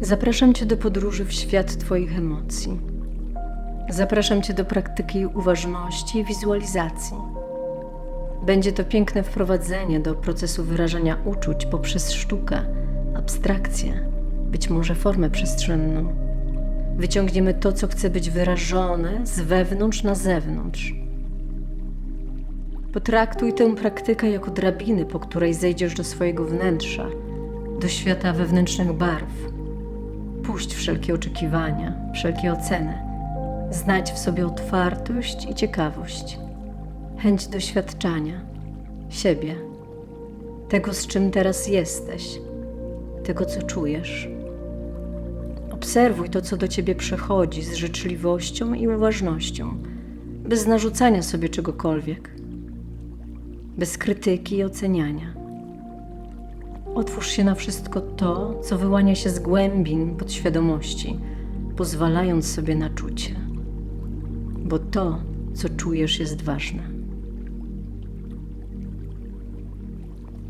Zapraszam Cię do podróży w świat Twoich emocji. Zapraszam Cię do praktyki uważności i wizualizacji. Będzie to piękne wprowadzenie do procesu wyrażania uczuć poprzez sztukę, abstrakcję, być może formę przestrzenną. Wyciągniemy to, co chce być wyrażone z wewnątrz na zewnątrz. Potraktuj tę praktykę jako drabiny, po której zejdziesz do swojego wnętrza, do świata wewnętrznych barw. Puść wszelkie oczekiwania, wszelkie oceny. Znajdź w sobie otwartość i ciekawość, chęć doświadczania siebie, tego, z czym teraz jesteś, tego, co czujesz. Obserwuj to, co do ciebie przychodzi z życzliwością i uważnością, bez narzucania sobie czegokolwiek, bez krytyki i oceniania. Otwórz się na wszystko to, co wyłania się z głębin podświadomości, pozwalając sobie na czucie, bo to, co czujesz, jest ważne.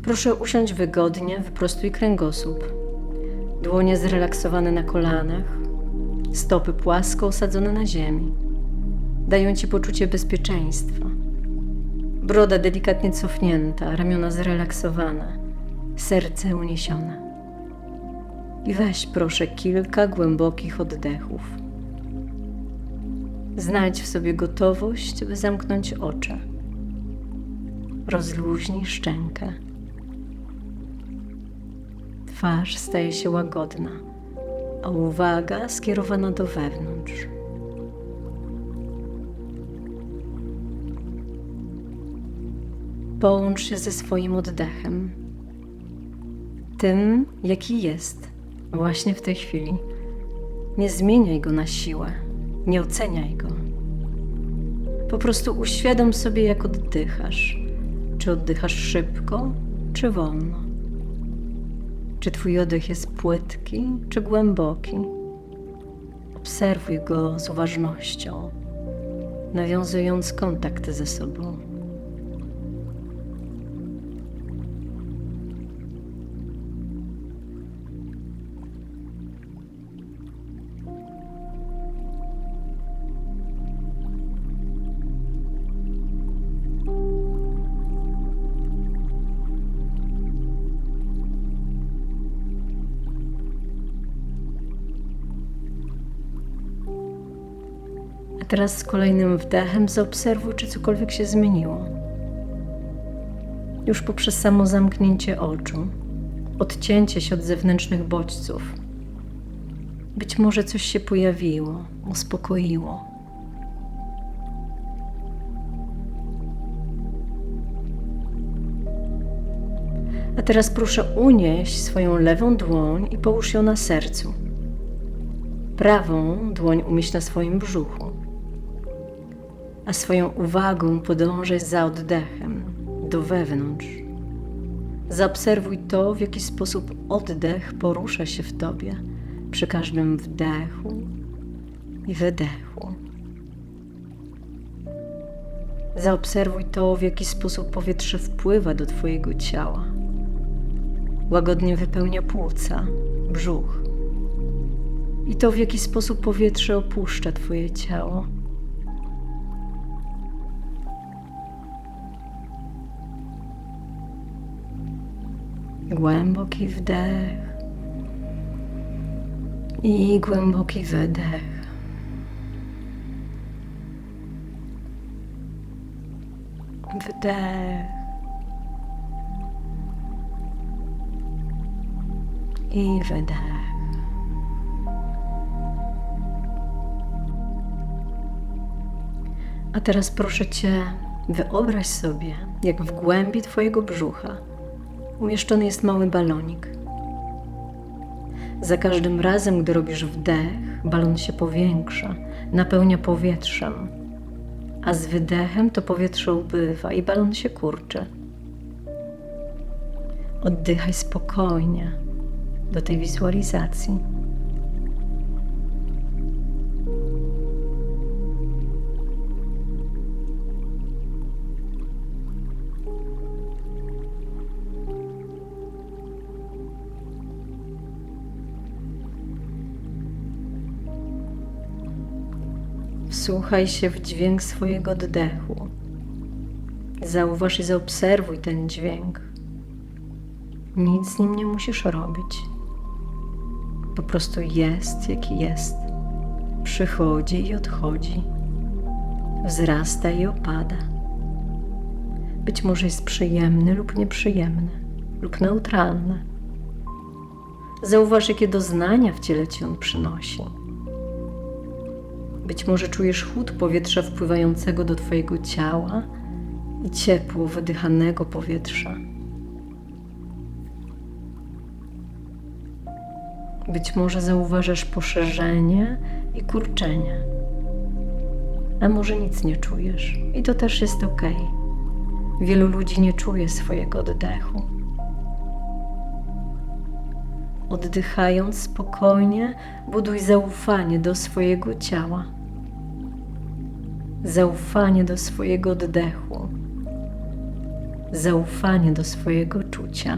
Proszę usiąść wygodnie, wyprostuj kręgosłup, dłonie zrelaksowane na kolanach, stopy płasko osadzone na ziemi. Dają ci poczucie bezpieczeństwa. Broda delikatnie cofnięta, ramiona zrelaksowane serce uniesione. I weź proszę kilka głębokich oddechów. Znajdź w sobie gotowość, by zamknąć oczy. Rozluźnij szczękę. Twarz staje się łagodna, a uwaga skierowana do wewnątrz. Połącz się ze swoim oddechem tym, jaki jest właśnie w tej chwili. Nie zmieniaj go na siłę, nie oceniaj go. Po prostu uświadom sobie, jak oddychasz. Czy oddychasz szybko, czy wolno? Czy twój oddech jest płytki, czy głęboki? Obserwuj go z uważnością, nawiązując kontakt ze sobą. A teraz z kolejnym wdechem zaobserwuj, czy cokolwiek się zmieniło. Już poprzez samo zamknięcie oczu, odcięcie się od zewnętrznych bodźców. Być może coś się pojawiło, uspokoiło. A teraz proszę unieść swoją lewą dłoń i połóż ją na sercu. Prawą dłoń umieść na swoim brzuchu, a swoją uwagą podążaj za oddechem do wewnątrz. Zaobserwuj to, w jaki sposób oddech porusza się w tobie przy każdym wdechu i wydechu. Zaobserwuj to, w jaki sposób powietrze wpływa do Twojego ciała. Łagodnie wypełnia płuca, brzuch i to, w jaki sposób powietrze opuszcza Twoje ciało. Głęboki wdech i głęboki wydech. Wdech i wydech. A teraz proszę Cię, wyobraź sobie, jak w głębi Twojego brzucha umieszczony jest mały balonik. Za każdym razem, gdy robisz wdech, balon się powiększa, napełnia powietrzem, a z wydechem to powietrze ubywa i balon się kurczy. Oddychaj spokojnie do tej wizualizacji. Wsłuchaj się w dźwięk swojego oddechu. Zauważ i zaobserwuj ten dźwięk. Nic z nim nie musisz robić. Po prostu jest, jaki jest. Przychodzi i odchodzi. Wzrasta i opada. Być może jest przyjemny lub nieprzyjemny, lub neutralny. Zauważ, jakie doznania w ciele ci on przynosi. Być może czujesz chłód powietrza wpływającego do Twojego ciała i ciepło wydychanego powietrza. Być może zauważasz poszerzenie i kurczenie, a może nic nie czujesz i to też jest ok. Wielu ludzi nie czuje swojego oddechu. Oddychając spokojnie, buduj zaufanie do swojego ciała. Zaufanie do swojego oddechu. Zaufanie do swojego czucia.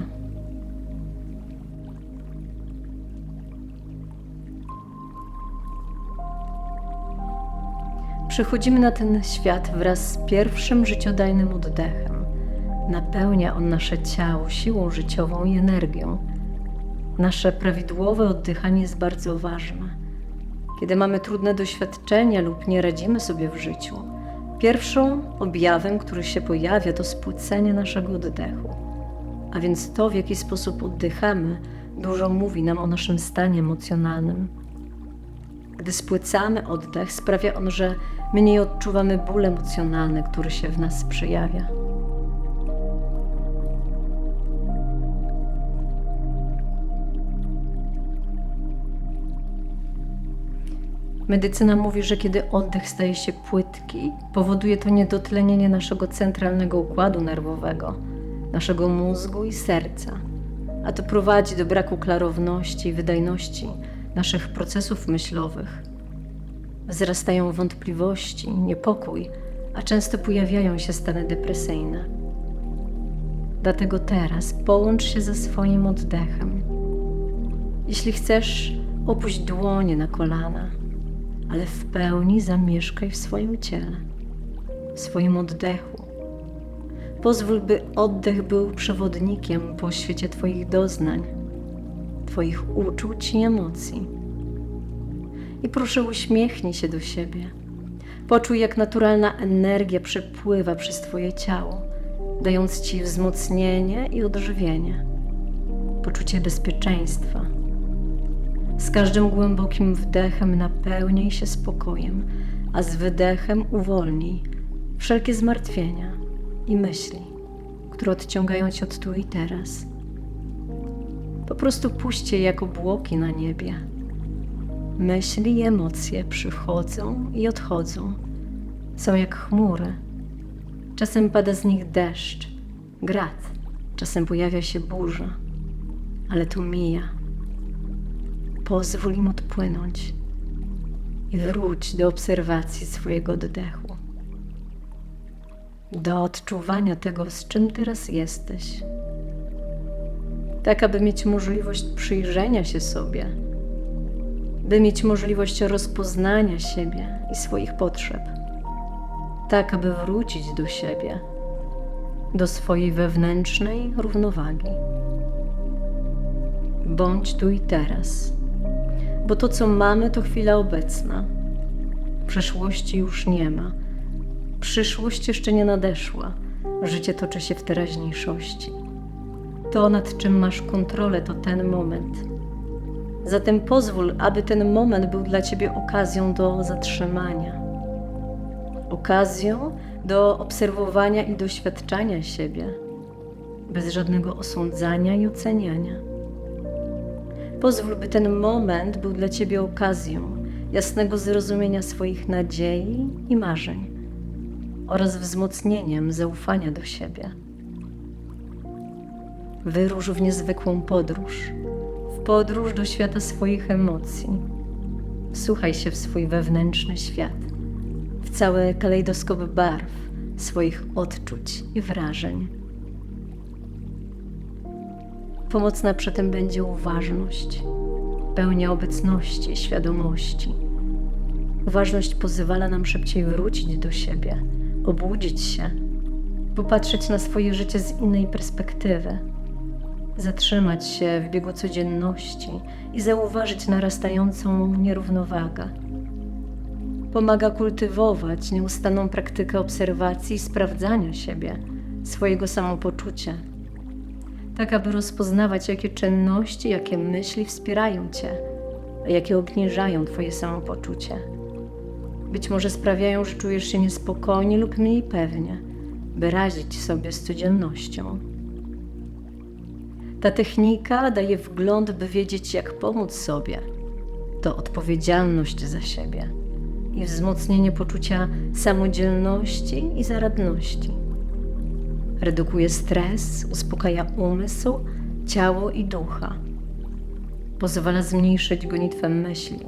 Przychodzimy na ten świat wraz z pierwszym życiodajnym oddechem. Napełnia on nasze ciało siłą życiową i energią. Nasze prawidłowe oddychanie jest bardzo ważne. Kiedy mamy trudne doświadczenia lub nie radzimy sobie w życiu, pierwszą objawem, który się pojawia, to spłycenie naszego oddechu. A więc to, w jaki sposób oddychamy, dużo mówi nam o naszym stanie emocjonalnym. Gdy spłycamy oddech, sprawia on, że mniej odczuwamy ból emocjonalny, który się w nas przejawia. Medycyna mówi, że kiedy oddech staje się płytki, powoduje to niedotlenienie naszego centralnego układu nerwowego, naszego mózgu i serca, a to prowadzi do braku klarowności i wydajności naszych procesów myślowych. Wzrastają wątpliwości, niepokój, a często pojawiają się stany depresyjne. Dlatego teraz połącz się ze swoim oddechem. Jeśli chcesz, opuść dłonie na kolana, ale w pełni zamieszkaj w swoim ciele, w swoim oddechu. Pozwól, by oddech był przewodnikiem po świecie Twoich doznań, Twoich uczuć i emocji. I proszę, uśmiechnij się do siebie. Poczuj, jak naturalna energia przepływa przez Twoje ciało, dając Ci wzmocnienie i odżywienie, poczucie bezpieczeństwa. Z każdym głębokim wdechem napełnij się spokojem, a z wydechem uwolnij wszelkie zmartwienia i myśli, które odciągają Cię od tu i teraz. Po prostu puść je jak obłoki na niebie. Myśli i emocje przychodzą i odchodzą. Są jak chmury. Czasem pada z nich deszcz, grad, czasem pojawia się burza, ale to mija. Pozwól im odpłynąć i wróć do obserwacji swojego oddechu, do odczuwania tego, z czym teraz jesteś, tak aby mieć możliwość przyjrzenia się sobie, by mieć możliwość rozpoznania siebie i swoich potrzeb, tak aby wrócić do siebie, do swojej wewnętrznej równowagi. Bądź tu i teraz bo to, co mamy, to chwila obecna. Przeszłości już nie ma. Przyszłość jeszcze nie nadeszła. Życie toczy się w teraźniejszości. To, nad czym masz kontrolę, to ten moment. Zatem pozwól, aby ten moment był dla ciebie okazją do zatrzymania, okazją do obserwowania i doświadczania siebie, bez żadnego osądzania i oceniania. Pozwól, by ten moment był dla Ciebie okazją jasnego zrozumienia swoich nadziei i marzeń oraz wzmocnieniem zaufania do siebie. Wyrusz w niezwykłą podróż, w podróż do świata swoich emocji. Słuchaj się w swój wewnętrzny świat, w cały kalejdoskop barw, swoich odczuć i wrażeń. Pomocna przy tym będzie uważność, pełnia obecności, świadomości. Uważność pozwala nam szybciej wrócić do siebie, obudzić się, popatrzeć na swoje życie z innej perspektywy, zatrzymać się w biegu codzienności i zauważyć narastającą nierównowagę. Pomaga kultywować nieustanną praktykę obserwacji i sprawdzania siebie, swojego samopoczucia, tak aby rozpoznawać, jakie czynności, jakie myśli wspierają Cię, a jakie obniżają Twoje samopoczucie. Być może sprawiają, że czujesz się niespokojnie lub mniej pewnie, by radzić sobie z codziennością. Ta technika daje wgląd, by wiedzieć, jak pomóc sobie. To odpowiedzialność za siebie i wzmocnienie poczucia samodzielności i zaradności. Redukuje stres, uspokaja umysł, ciało i ducha. Pozwala zmniejszyć gonitwę myśli,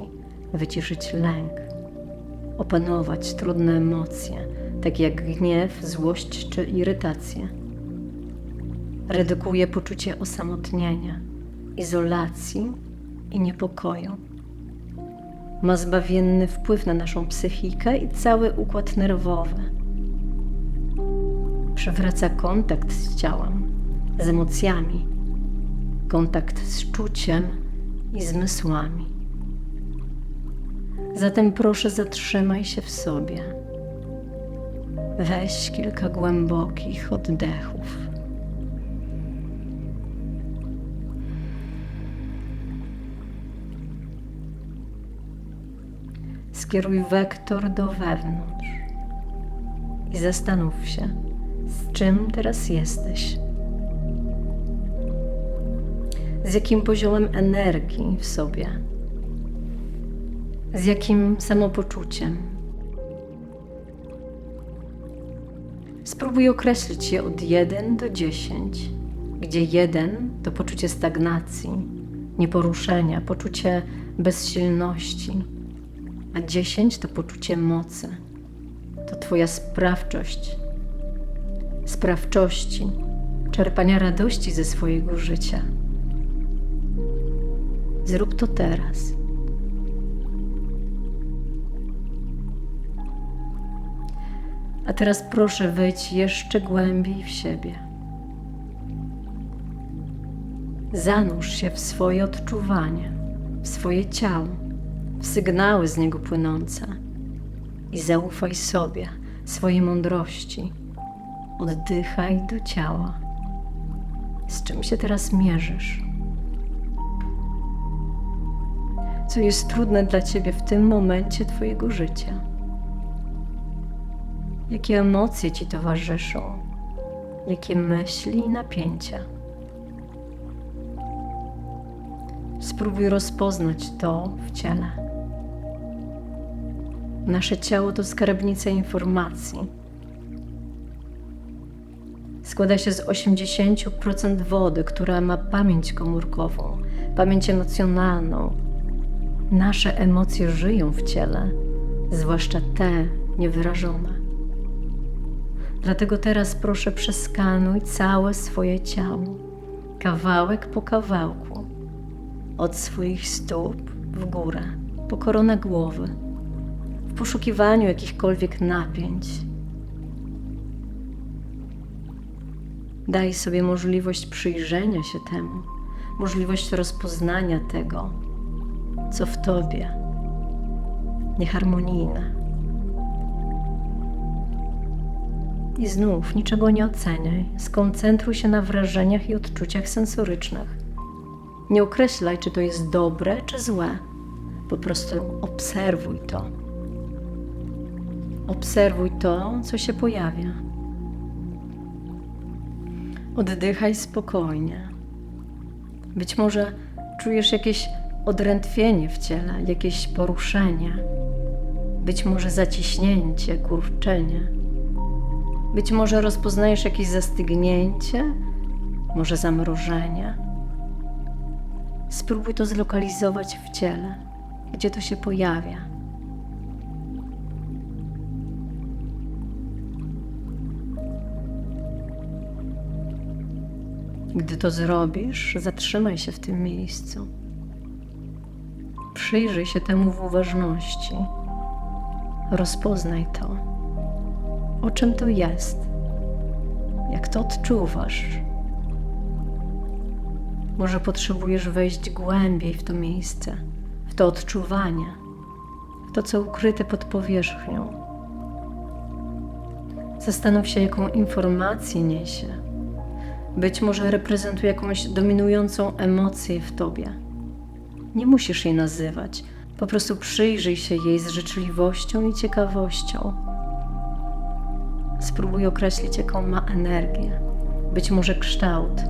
wyciszyć lęk, opanować trudne emocje, takie jak gniew, złość czy irytację. Redukuje poczucie osamotnienia, izolacji i niepokoju. Ma zbawienny wpływ na naszą psychikę i cały układ nerwowy. Przywraca kontakt z ciałem, z emocjami, kontakt z czuciem i zmysłami. Zatem proszę zatrzymaj się w sobie. Weź kilka głębokich oddechów. Skieruj wektor do wewnątrz i zastanów się, z czym teraz jesteś. Z jakim poziomem energii w sobie, z jakim samopoczuciem. Spróbuj określić je od 1 do 10, gdzie 1 to poczucie stagnacji, nieporuszenia, poczucie bezsilności, a 10 to poczucie mocy. To Twoja sprawczość, sprawczości, czerpania radości ze swojego życia. Zrób to teraz. A teraz proszę wejdź jeszcze głębiej w siebie. Zanurz się w swoje odczuwanie, w swoje ciało, w sygnały z niego płynące i zaufaj sobie, swojej mądrości. Oddychaj do ciała. Z czym się teraz mierzysz? Co jest trudne dla ciebie w tym momencie Twojego życia? Jakie emocje ci towarzyszą? Jakie myśli i napięcia? Spróbuj rozpoznać to w ciele. Nasze ciało to skarbnica informacji. Składa się z 80% wody, która ma pamięć komórkową, pamięć emocjonalną. Nasze emocje żyją w ciele, zwłaszcza te niewyrażone. Dlatego teraz proszę przeskanuj całe swoje ciało, kawałek po kawałku, od swoich stóp w górę, po koronę głowy, w poszukiwaniu jakichkolwiek napięć. Daj sobie możliwość przyjrzenia się temu, możliwość rozpoznania tego, co w tobie nieharmonijne. I znów niczego nie oceniaj. Skoncentruj się na wrażeniach i odczuciach sensorycznych. Nie określaj, czy to jest dobre, czy złe. Po prostu obserwuj to. Obserwuj to, co się pojawia. Oddychaj spokojnie. Być może czujesz jakieś odrętwienie w ciele, jakieś poruszenie, być może zaciśnięcie, kurczenie. Być może rozpoznajesz jakieś zastygnięcie, może zamrożenie. Spróbuj to zlokalizować w ciele, gdzie to się pojawia. Gdy to zrobisz, zatrzymaj się w tym miejscu. Przyjrzyj się temu w uważności Rozpoznaj to. O czym to jest? Jak to odczuwasz? Może potrzebujesz wejść głębiej w to miejsce, w to odczuwanie, w to, co ukryte pod powierzchnią. Zastanów się, jaką informację niesie. Być może reprezentuje jakąś dominującą emocję w tobie. Nie musisz jej nazywać, po prostu przyjrzyj się jej z życzliwością i ciekawością. Spróbuj określić, jaką ma energię, być może kształt,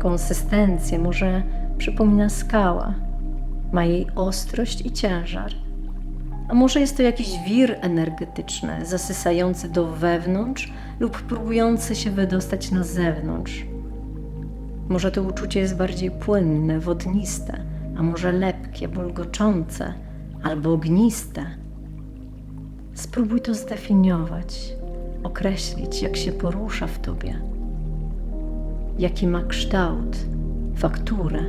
konsystencję, może przypomina skała, ma jej ostrość i ciężar. A może jest to jakiś wir energetyczny, zasysający do wewnątrz lub próbujący się wydostać na zewnątrz. Może to uczucie jest bardziej płynne, wodniste, a może lepkie, bulgoczące albo ogniste. Spróbuj to zdefiniować, określić, jak się porusza w tobie, jaki ma kształt, fakturę,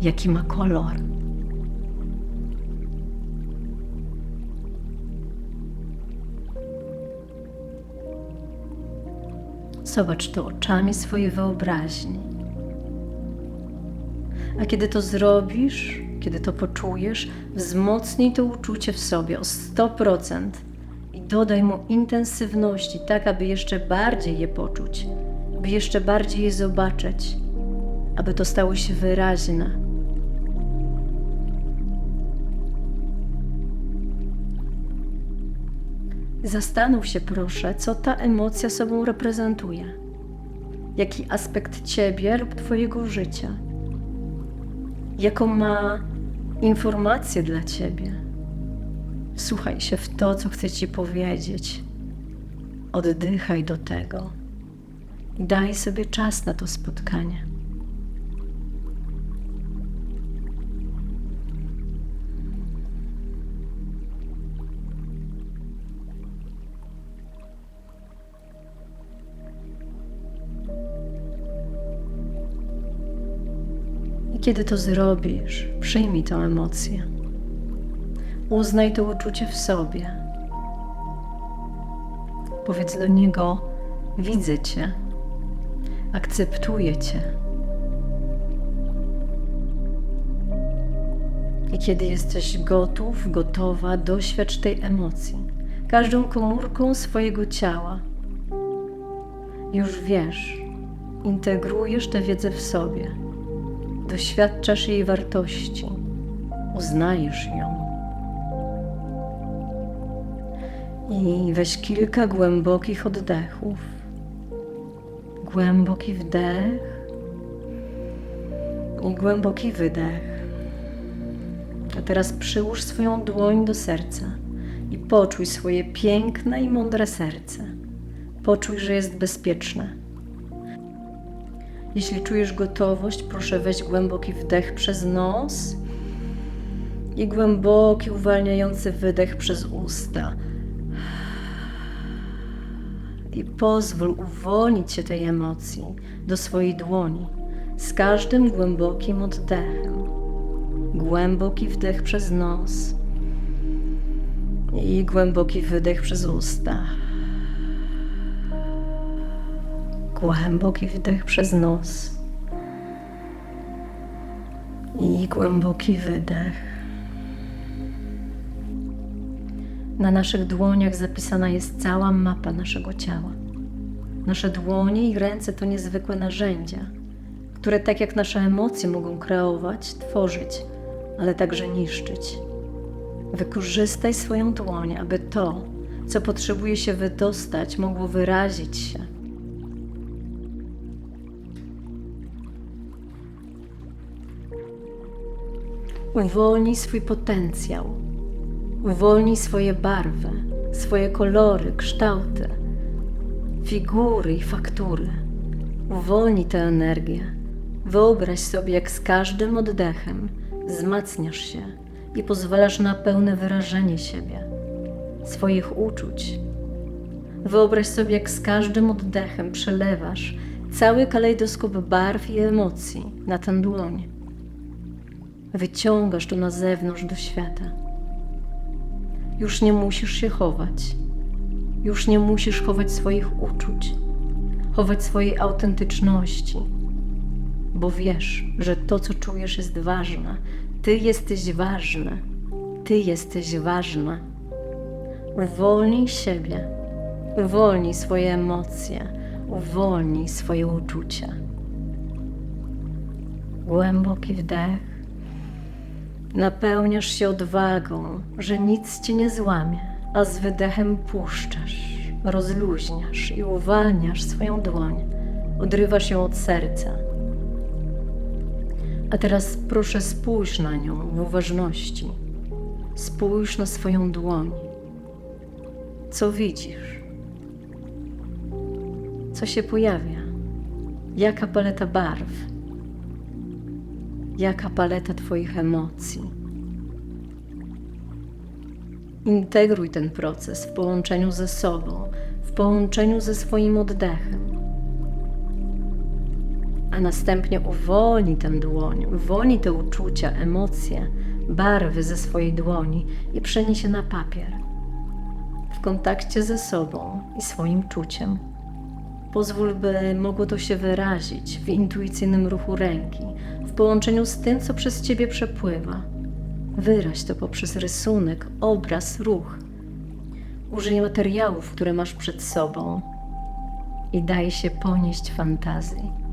jaki ma kolor. Zobacz to oczami swojej wyobraźni. A kiedy to zrobisz, kiedy to poczujesz, wzmocnij to uczucie w sobie o 100% i dodaj mu intensywności, tak aby jeszcze bardziej je poczuć, by jeszcze bardziej je zobaczyć, aby to stało się wyraźne. Zastanów się proszę, co ta emocja sobą reprezentuje. Jaki aspekt ciebie lub twojego życia? Jaką ma informację dla ciebie? Wsłuchaj się w to, co chcę ci powiedzieć. Oddychaj do tego. Daj sobie czas na to spotkanie. I kiedy to zrobisz, przyjmij tę emocję. Uznaj to uczucie w sobie. Powiedz do niego: Widzę cię, akceptuję cię. I kiedy jesteś gotów, gotowa, doświadcz tej emocji, każdą komórką swojego ciała. Już wiesz, integrujesz tę wiedzę w sobie doświadczasz jej wartości, uznajesz ją. I weź kilka głębokich oddechów. Głęboki wdech i głęboki wydech. A teraz przyłóż swoją dłoń do serca i poczuj swoje piękne i mądre serce. Poczuj, że jest bezpieczne jeśli czujesz gotowość, proszę weź głęboki wdech przez nos i głęboki, uwalniający wydech przez usta. I pozwól uwolnić się tej emocji do swojej dłoni z każdym głębokim oddechem. Głęboki wdech przez nos i głęboki wydech przez usta. Głęboki wdech przez nos i głęboki wydech. Na naszych dłoniach zapisana jest cała mapa naszego ciała. Nasze dłonie i ręce to niezwykłe narzędzia, które, tak jak nasze emocje, mogą kreować, tworzyć, ale także niszczyć. Wykorzystaj swoją dłoń, aby to, co potrzebuje się wydostać, mogło wyrazić się Uwolnij swój potencjał. Uwolnij swoje barwy, swoje kolory, kształty, figury i faktury. Uwolnij tę energię. Wyobraź sobie, jak z każdym oddechem wzmacniasz się i pozwalasz na pełne wyrażenie siebie, swoich uczuć. Wyobraź sobie, jak z każdym oddechem przelewasz cały kalejdoskop barw i emocji na tę dłoń Wyciągasz to na zewnątrz do świata. Już nie musisz się chować. Już nie musisz chować swoich uczuć, chować swojej autentyczności, bo wiesz, że to, co czujesz, jest ważne. Ty jesteś ważny. Ty jesteś ważna. Uwolnij siebie, uwolnij swoje emocje, uwolnij swoje uczucia. Głęboki wdech. Napełniasz się odwagą, że nic cię nie złamie, a z wydechem puszczasz, rozluźniasz i uwalniasz swoją dłoń. Odrywasz ją od serca. A teraz proszę spójrz na nią w uważności. Spójrz na swoją dłoń. Co widzisz? Co się pojawia? Jaka paleta barw? Jaka paleta Twoich emocji? Integruj ten proces w połączeniu ze sobą, w połączeniu ze swoim oddechem. A następnie uwolnij tę dłoń, uwolnij te uczucia, emocje, barwy ze swojej dłoni i przenieś je na papier. W kontakcie ze sobą i swoim czuciem. Pozwól, by mogło to się wyrazić w intuicyjnym ruchu ręki, w połączeniu z tym, co przez ciebie przepływa. Wyraź to poprzez rysunek, obraz, ruch. Użyj materiałów, które masz przed sobą i daj się ponieść fantazji.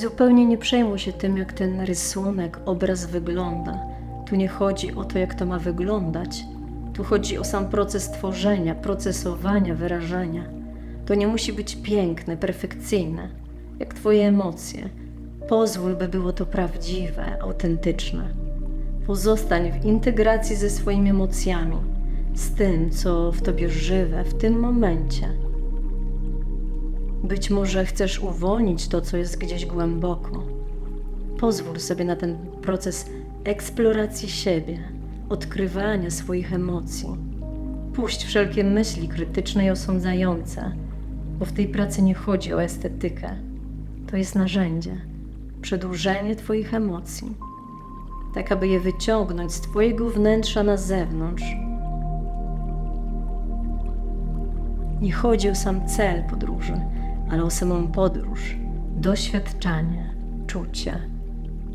Zupełnie nie przejmuj się tym, jak ten rysunek, obraz wygląda. Tu nie chodzi o to, jak to ma wyglądać. Tu chodzi o sam proces tworzenia, procesowania, wyrażania. To nie musi być piękne, perfekcyjne, jak Twoje emocje. Pozwól, by było to prawdziwe, autentyczne. Pozostań w integracji ze swoimi emocjami, z tym, co w Tobie żywe w tym momencie. Być może chcesz uwolnić to, co jest gdzieś głęboko. Pozwól sobie na ten proces eksploracji siebie, odkrywania swoich emocji. Puść wszelkie myśli krytyczne i osądzające, bo w tej pracy nie chodzi o estetykę. To jest narzędzie, przedłużenie Twoich emocji, tak aby je wyciągnąć z Twojego wnętrza na zewnątrz. Nie chodzi o sam cel podróży, ale o samą podróż, doświadczanie, czucie,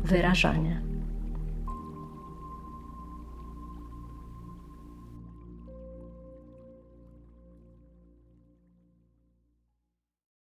wyrażanie.